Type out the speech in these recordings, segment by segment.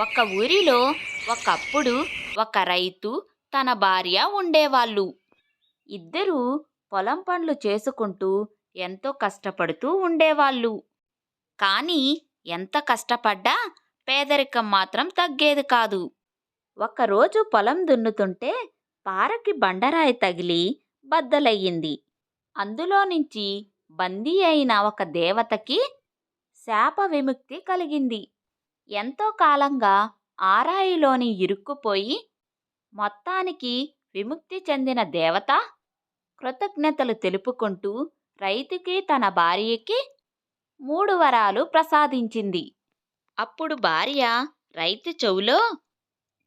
ఒక ఊరిలో ఒకప్పుడు ఒక రైతు తన భార్య ఉండేవాళ్ళు. ఇద్దరూ పొలం పనులు చేసుకుంటూ ఎంతో కష్టపడుతూ ఉండేవాళ్ళు. కానీ ఎంత కష్టపడ్డా పేదరికం మాత్రం తగ్గేది కాదు. ఒకరోజు పొలం దున్నుతుంటే పారకి బండరాయి తగిలి బద్దలయ్యింది. అందులో నుంచి బందీ అయిన ఒక దేవతకి శాప విముక్తి కలిగింది. ఎంతో కాలంగా ఆరాయిలోని ఇరుక్కుపోయి మొత్తానికి విముక్తి చెందిన దేవత కృతజ్ఞతలు తెలుపుకుంటూ రైతుకి తన భార్యకి మూడు వరాలు ప్రసాదించింది. అప్పుడు భార్య రైతు చెవులో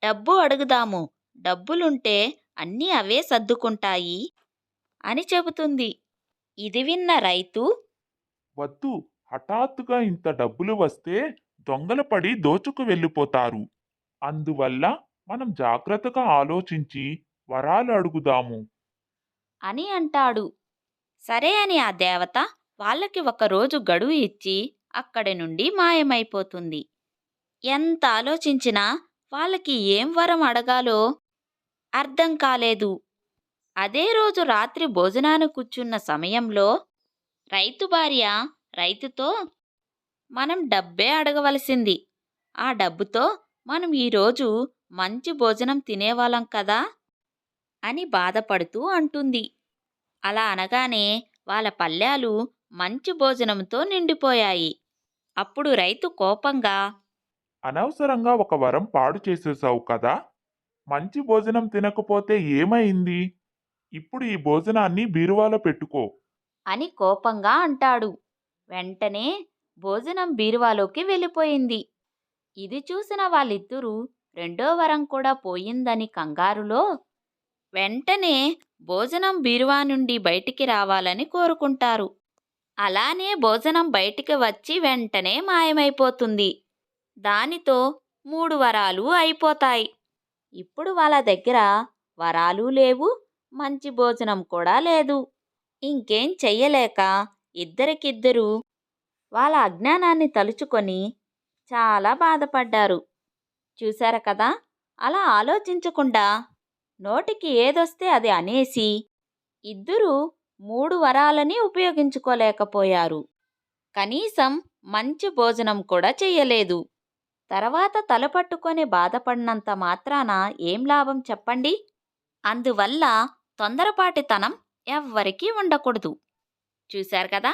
డబ్బు అడుగుదాము. డబ్బులుంటే అన్నీ అవే సర్దుకుంటాయి అని చెబుతుంది. ఇది విన్న రైతు వద్దు. హఠాత్తుగా ఇంత డబ్బులు వస్తే దొంగలు పడి దోచుకు వెళ్ళిపోతారు. అందువల్ల మనం జాగ్రత్తగా ఆలోచించి వరాలు అడుగుదాము. అని అంటాడు. సరే అని ఆ దేవత వాళ్ళకి ఒకరోజు గడువు ఇచ్చి అక్కడి నుండి మాయమైపోతుంది. ఎంత ఆలోచించినా వాళ్ళకి ఏం వరం అడగాలో అర్థం కాలేదు. అదే రోజు రాత్రి భోజనాన్ని కూర్చున్న సమయంలో రైతు భార్య రైతుతో మనం డబ్బే అడగవలసింది. ఆ డబ్బుతో మనం ఈరోజు మంచి భోజనం తినేవాళ్ళం కదా? అని బాధపడుతూ అంటుంది. అలా అనగానే వాళ్ళ పల్లెలు మంచి భోజనంతో నిండిపోయాయి. అప్పుడు రైతు కోపంగా అనవసరంగా ఒక వరం పాడు చేసేసావు కదా? మంచి భోజనం తినకపోతే ఏమైంది? ఇప్పుడు ఈ భోజనాన్ని బీరువాలో పెట్టుకో. అని కోపంగా అంటాడు. వెంటనే భోజనం బీరువాలోకి వెళ్ళిపోయింది. ఇది చూసిన వాళ్ళిద్దరూ రెండో వరం కూడా పోయిందని కంగారులో వెంటనే భోజనం బీరువా నుండి బయటికి రావాలని కోరుకుంటారు. అలానే భోజనం బయటికి వచ్చి వెంటనే మాయమైపోతుంది. దానితో మూడు వరాలు అయిపోతాయి. ఇప్పుడు వాళ్ళ దగ్గర వరాలు లేవు మంచి భోజనం కూడా లేదు. ఇంకేం చెయ్యలేక ఇద్దరికిద్దరూ వాళ్ళ అజ్ఞానాన్ని తలుచుకొని చాలా బాధపడ్డారు. చూశారు కదా? అలా ఆలోచించకుండా నోటికి ఏదొస్తే అది అనేసి ఇద్దరూ మూడు వరాలని ఉపయోగించుకోలేకపోయారు. కనీసం మంచి భోజనం కూడా చెయ్యలేదు. తర్వాత తలపట్టుకొని బాధపడినంత మాత్రాన ఏం లాభం చెప్పండి? అందువల్ల తొందరపాటితనం ఎవ్వరికీ ఉండకూడదు. చూశారు కదా?